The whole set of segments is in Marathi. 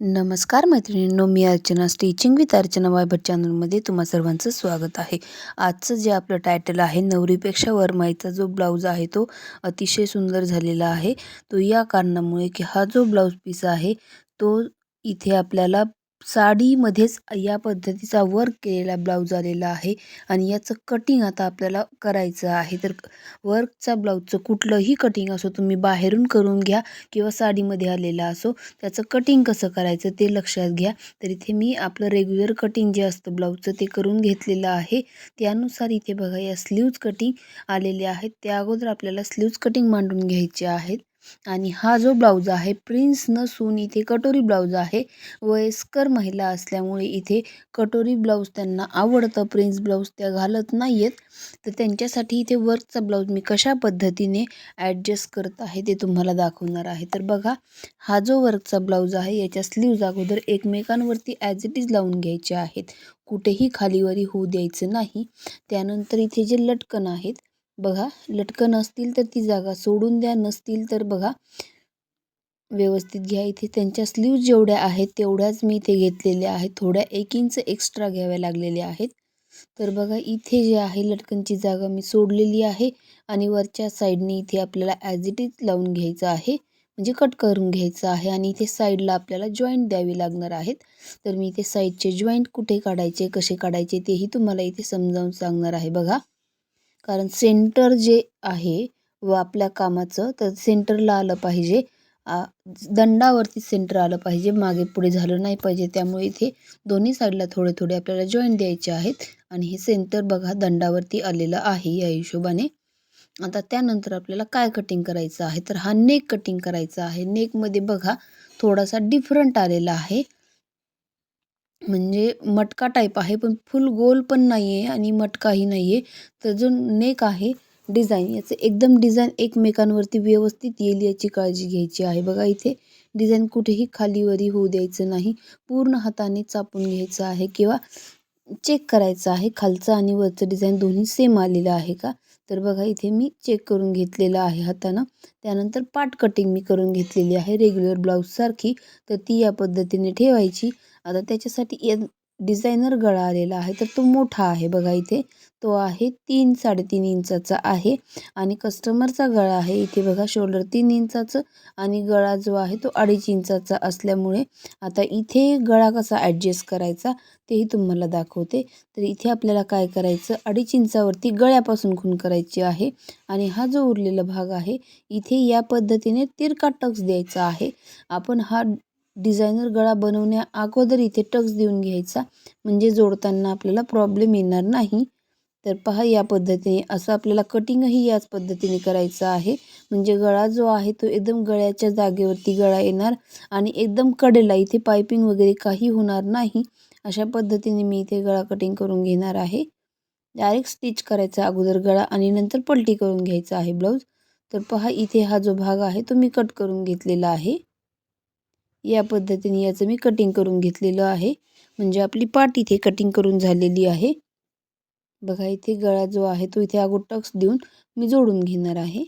नमस्कार मैत्रिणींनो मी अर्चना स्टिचिंग विथ अर्चना वायबर चॅनलमध्ये तुम्हा सर्वांचं स्वागत आहे. आजचं जे आपलं टायटल आहे नवरीपेक्षा वरमाईचा जो ब्लाऊज आहे तो अतिशय सुंदर झालेला आहे. तो या कारणामुळे की हा जो ब्लाऊज पीस आहे तो इथे आपल्याला साडीमध्येच या पद्धतीचा वर्क केलेला ब्लाऊज आलेला आहे आणि याचं कटिंग आता आपल्याला करायचं आहे. तर वर्कचा ब्लाऊजचं कुठलंही कटिंग असो तुम्ही बाहेरून करून घ्या किंवा साडीमध्ये आलेला असो त्याचं कटिंग कसं करायचं ते लक्षात घ्या. तर इथे मी आपलं रेग्युलर कटिंग जे असतं ब्लाऊजचं ते करून घेतलेलं आहे. त्यानुसार इथे बघा या स्लीव्ज कटिंग आलेले आहेत. त्या अगोदर आपल्याला स्लीव्ज कटिंग मांडून घ्यायचे आहेत. आणि हा जो ब्लाऊज आहे प्रिन्स नसून इथे कटोरी ब्लाऊज आहे. वयस्कर महिला असल्यामुळे इथे कटोरी ब्लाऊज त्यांना आवडतं. प्रिन्स ब्लाऊज त्या घालत नाही आहेत तर त्यांच्यासाठी इथे वर्कचा ब्लाऊज मी कशा पद्धतीने ॲडजस्ट करत आहे ते तुम्हाला दाखवणार आहे. तर बघा हा जो वर्कचा ब्लाऊज आहे याच्या स्लीव्ज अगोदर एकमेकांवरती ॲज इट इज लावून घ्यायचे आहेत. कुठेही खालीवरी होऊ द्यायचं नाही. त्यानंतर इथे जे लटकन आहेत बघा लटकन असतील तर ती जागा सोडून द्या नसतील तर बघा. व्यवस्थित घ्या इथे त्यांच्या स्लीव जेवढ्या आहेत तेवढ्याच मी इथे घेतलेल्या आहेत. थोड्या एक इंच एक्स्ट्रा घ्याव्या लागलेल्या आहेत. तर बघा इथे जे आहे लटकनची जागा मी सोडलेली आहे आणि वरच्या साईडने इथे आपल्याला ॲज इट इज लावून घ्यायचं आहे. म्हणजे कट करून घ्यायचं आहे आणि इथे साईडला आपल्याला जॉईंट द्यावी लागणार आहेत. तर मी इथे साईडचे जॉईंट कुठे काढायचे कसे काढायचे तेही तुम्हाला इथे समजावून सांगणार आहे. बघा. कारण सेंटर जे आहे व आपल्या कामाचं तर सेंटरला आलं पाहिजे. दंडावरती सेंटर आलं पाहिजे. मागे पुढे झालं नाही पाहिजे. त्यामुळे इथे दोन्ही साईडला थोडे थोडे आपल्याला जॉईन द्यायचे आहेत. आणि हे सेंटर बघा दंडावरती आलेलं आहे या हिशोबाने. आता त्यानंतर आपल्याला काय कटिंग करायचं आहे? तर हा नेक कटिंग करायचा आहे. नेकमध्ये बघा थोडासा डिफरंट आलेला आहे. म्हणजे मटका टाईप आहे पण फुल गोल पण नाही आहे आणि मटकाही नाही आहे तर जो नेक आहे डिझाईन याचं एकदम डिझाईन एकमेकांवरती व्यवस्थित येईल याची काळजी घ्यायची आहे. बघा इथे डिझाईन कुठेही खालीवरी होऊ द्यायचं नाही. पूर्ण हाताने चापून घ्यायचं आहे किंवा चेक करायचं आहे. खालचं आणि वरचं डिझाईन दोन्ही सेम आलेलं आहे का? तर बघा इथे मी चेक करून घेतलेलं आहे हातानं. त्यानंतर पाट कटिंग मी करून घेतलेली आहे. रेग्युलर ब्लाऊजसारखी तर ती या पद्धतीने ठेवायची. आता त्याच्यासाठी डिझायनर गळा आलेला आहे. तर तो मोठा आहे बघा इथे. तो आहे तीन साडेतीन इंचाचा आहे. आणि कस्टमरचा गळा आहे इथे बघा शोल्डर तीन इंचाचं आणि गळा जो आहे तो अडीच इंचाचा असल्यामुळे आता इथे गळा कसा ॲडजस्ट करायचा तेही तुम्हाला दाखवते. तर इथे आपल्याला काय करायचं? अडीच इंचावरती गळ्यापासून खून करायची आहे. आणि हा जो उरलेला भाग आहे इथे या पद्धतीने तिरका टक्स द्यायचा आहे. आपण हा डिझायनर गळा बनवण्या अगोदर इथे टक्स देऊन घ्यायचा. म्हणजे जोडताना आपल्याला प्रॉब्लेम येणार नाही. तर पहा या पद्धतीने असं आपल्याला कटिंगही याच पद्धतीने करायचं आहे. म्हणजे गळा जो आहे तो एकदम गळ्याच्या जागेवरती गळा येणार आणि एकदम कडेला इथे पायपिंग वगैरे काही होणार नाही. अशा पद्धतीने मी इथे गळा कटिंग करून घेणार आहे. डायरेक्ट स्टिच करायचा अगोदर गळा आणि नंतर पलटी करून घ्यायचा आहे ब्लाऊज तर पहा इथे हा जो भाग आहे तो मी कट करून घेतलेला आहे. या पद्धतीने याचं मी कटिंग करून घेतलेलं आहे. म्हणजे आपली पाट इथे कटिंग करून झालेली आहे. बघा इथे गळा जो आहे तो इथे अगोदर टक्स देऊन मी जोडून घेणार आहे.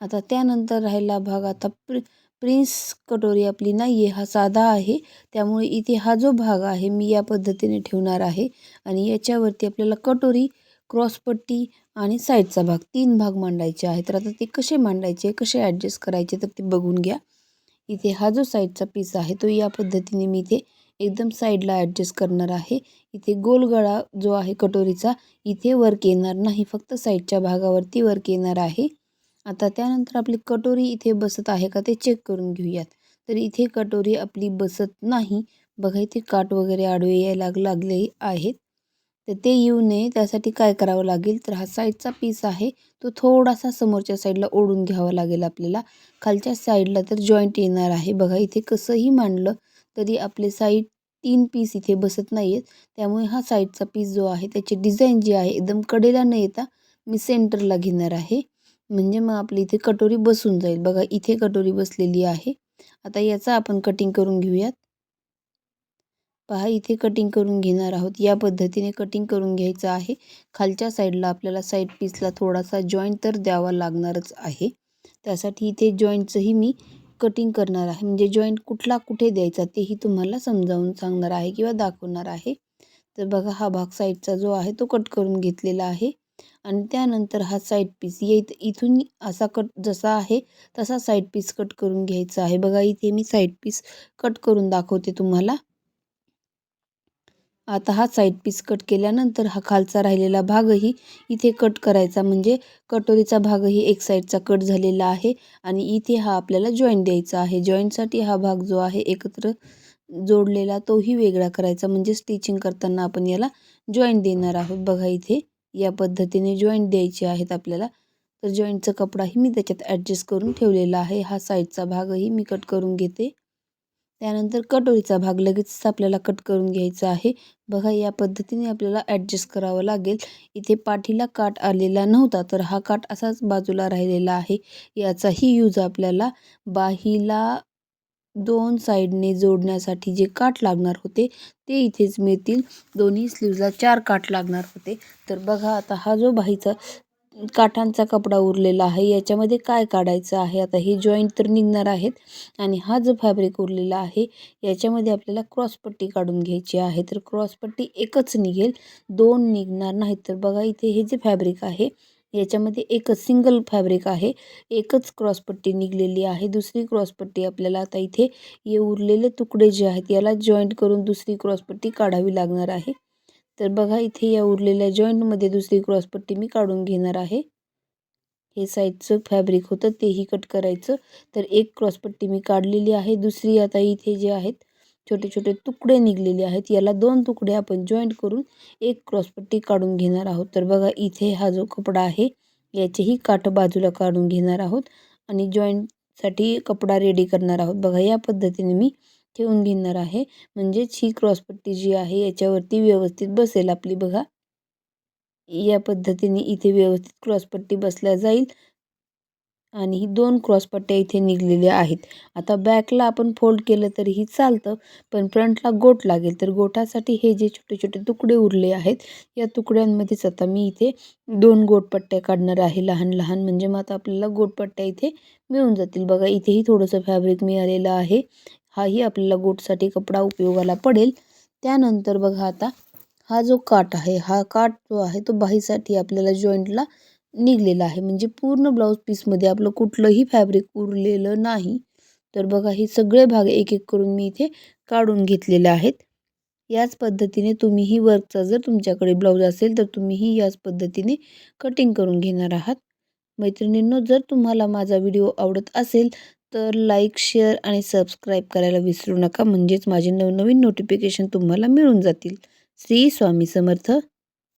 आता त्यानंतर राहिला भाग आता प्रि प्रिन्स कटोरी आपली नाही आहे हा साधा आहे. त्यामुळे इथे हा जो भाग आहे मी या पद्धतीने ठेवणार आहे. आणि याच्यावरती आपल्याला कटोरी क्रॉसपट्टी आणि साईडचा भाग तीन भाग मांडायचे आहे तर आता ते कसे मांडायचे कसे ॲडजस्ट करायचे तर ते बघून घ्या. इथे हा जो साईडचा पीस आहे तो या पद्धतीने मी इथे एकदम साईडला ॲडजस्ट करणार आहे. इथे गोल गळा जो आहे कटोरीचा इथे वर्क येणार नाही फक्त साईडच्या भागावरती वर्क येणार आहे. आता त्यानंतर आपली कटोरी इथे बसत आहे का ते चेक करून घेऊयात. तर इथे कटोरी आपली बसत नाही. बघा इथे काट वगैरे आडवे यायला लागले आहेत. तर ते येऊ नये. त्यासाठी काय करावं लागेल? तर हा साईडचा पीस आहे. तो थोडासा समोरच्या साईडला ओढून घ्यावा लागेल आपल्याला. खालच्या साईडला तर जॉईंट येणार आहे. बघा इथे कसंही मांडलं तरी आपले साईड तीन पीस इथे बसत नाही आहेत त्यामुळे हा साईडचा पीस जो आहे त्याची डिझाईन जी आहे एकदम कडेला न येता मी सेंटरला घेणार आहे. म्हणजे मग आपली इथे कटोरी बसून जाईल. बघा इथे कटोरी बसलेली आहे. आता याचा आपण कटिंग करून घेऊयात. पहा इथे कटिंग करून घेणार आहोत. या पद्धतीने कटिंग करून घ्यायचं आहे. खालच्या साईडला आपल्याला साईड पीसला थोडासा जॉईंट तर द्यावा लागणारच आहे. त्यासाठी इथे जॉईंटचंही मी कटिंग करणार आहे. म्हणजे जॉईंट कुठला कुठे द्यायचा तेही तुम्हाला समजावून सांगणार आहे किंवा दाखवणार आहे. तर बघा हा भाग साईडचा जो आहे तो कट करून घेतलेला आहे. आणि त्यानंतर हा साईड पीस येत इथून असा कट जसा आहे तसा साईड पीस कट करून घ्यायचा आहे. बघा इथे मी साईड पीस कट करून दाखवते तुम्हाला. आता हा साईड पीस कट केल्यानंतर हा खालचा राहिलेला भागही इथे कट करायचा. म्हणजे कटोरीचा भागही एक साईडचा कट झालेला आहे आणि इथे हा आपल्याला जॉईंट द्यायचा आहे. जॉईंटसाठी हा भाग जो आहे एकत्र जोडलेला तोही वेगळा करायचा. म्हणजे स्टिचिंग करताना आपण याला जॉईंट देणार आहोत. बघा इथे या पद्धतीने जॉईंट द्यायचे आहेत आपल्याला. तर जॉईंटचा कपडाही मी त्याच्यात ॲडजस्ट करून ठेवलेला आहे. हा साईडचा भागही मी कट करून घेते. त्यानंतर कटोरीचा भाग लगेचच आपल्याला कट करून घ्यायचा आहे. बघा या पद्धतीने आपल्याला ॲडजस्ट करावं लागेल. इथे पाठीला काट आलेला नव्हता तर हा काट असाच बाजूला राहिलेला आहे. याचाही यूज आपल्याला बाहीला दोन साईडने जोडण्यासाठी जे काठ लागणार होते ते इथेच मिळतील. दोन्ही स्लीवला चार काठ लागणार होते. तर बघा आता हा जो बाहीचा काठांचा कपडा उरलेला आहे. याच्यामध्ये काय काढायचं आहे? आता हे जॉईंट तर निघणार आहेत आणि हा जो फॅब्रिक उरलेला आहे याच्यामध्ये आपल्याला क्रॉसपट्टी काढून घ्यायची आहे. तर क्रॉसपट्टी एकच निघेल दोन निघणार नाहीत. तर बघा इथे हे जे फॅब्रिक आहे याच्यामध्ये एकच सिंगल फॅब्रिक आहे. एकच क्रॉसपट्टी निघलेली आहे. दुसरी क्रॉसपट्टी आपल्याला आता इथे हे उरलेले तुकडे जे आहेत याला जॉईंट करून दुसरी क्रॉसपट्टी काढावी लागणार आहे. तर बघा इथे या उरलेल्या जॉईंटमध्ये दुसरी क्रॉसपट्टी मी काढून घेणार आहे. हे साईडचं फॅब्रिक होतं तेही कट करायचं. तर एक क्रॉसपट्टी मी काढलेली आहे. दुसरी आता इथे जे आहेत छोटे छोटे तुकडे निघलेले आहेत. याला दोन तुकडे आपण जॉईंट करून एक क्रॉसपट्टी काढून घेणार आहोत. तर बघा इथे हा जो कपडा आहे याचेही काठ बाजूला काढून घेणार आहोत. आणि जॉईंटसाठी कपडा रेडी करणार आहोत. बघा या पद्धतीने मी ठेवून घेणार आहे. म्हणजेच ही क्रॉसपट्टी जी आहे याच्यावरती व्यवस्थित बसेल आपली बघा. या पद्धतीने इथे व्यवस्थित क्रॉसपट्टी बसल्या जाईल. आणि ही दोन क्रॉसपट्ट्या इथे निघलेल्या आहेत. आता बॅकला आपण फोल्ड केलं तरीही चालतं पण फ्रंटला गोट लागेल. तर गोटासाठी हे जे छोटे छोटे तुकडे उरले आहेत या तुकड्यांमध्येच आता मी इथे दोन गोटपट्ट्या काढणार आहे. लहान लहान म्हणजे मग आता आपल्याला गोटपट्ट्या इथे मिळून जातील. बघा इथेही थोडंसं फॅब्रिक मिळालेलं आहे. हाही आपल्याला गोटसाठी कपडा उपयोगाला पडेल. त्यानंतर बघा आता हा जो काट आहे हा काट जो आहे तो बाहीसाठी आपल्याला जॉईंटला निघलेला आहे. म्हणजे पूर्ण ब्लाऊज पीसमध्ये आपलं कुठलंही फॅब्रिक उरलेलं नाही. तर बघा हे सगळे भाग एक एक करून मी इथे काढून घेतलेले आहेत. याच पद्धतीने तुम्हीही वर्कचा जर तुमच्याकडे ब्लाऊज असेल तर तुम्हीही याच पद्धतीने कटिंग करून घेणार आहात. मैत्रिणींनो जर तुम्हाला माझा व्हिडिओ आवडत असेल तर लाईक शेअर आणि सबस्क्राईब करायला विसरू नका. म्हणजेच माझे नवनवीन नोटिफिकेशन तुम्हाला मिळून जातील. श्री स्वामी समर्थ.